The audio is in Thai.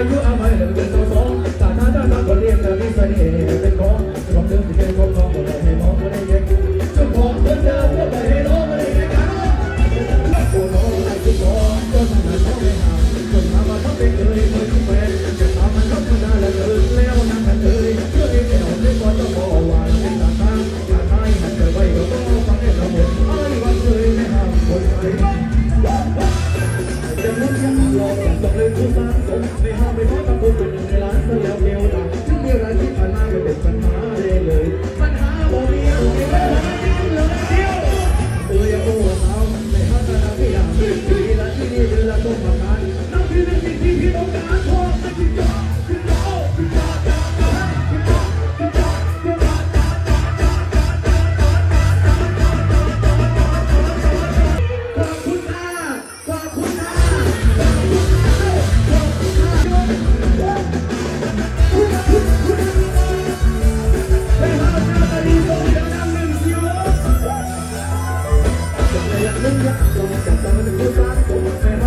อายุอามัยเหลือเกินสองสองตาตาตาตาคนเรียกแต่มีเสน่ห์เป็นของสองเดือนที่เป็นของน้องคนไหนให้น้องคนได็กเจ้าของเดินเดินก็ไปให้องคนไหนเด็กกันโอ้น้องไอ้ที่น้องจนหาน้อไม่หาจนทำมาต้องเป็เลยเคยที่แฟนจะมันต้องมานแล้วเกิแล้วนั่งกันเลยเพื่อให้แถวได้กอนต้บอกว่าเป็นตาตาตาตาหันไปก็ต้องฟังให้เราหมดไอ้วันเลยไม่หาคหน Hãy subscribe cho kênh Ghiền Mì Gõ Để không bỏ Cause I'm in the good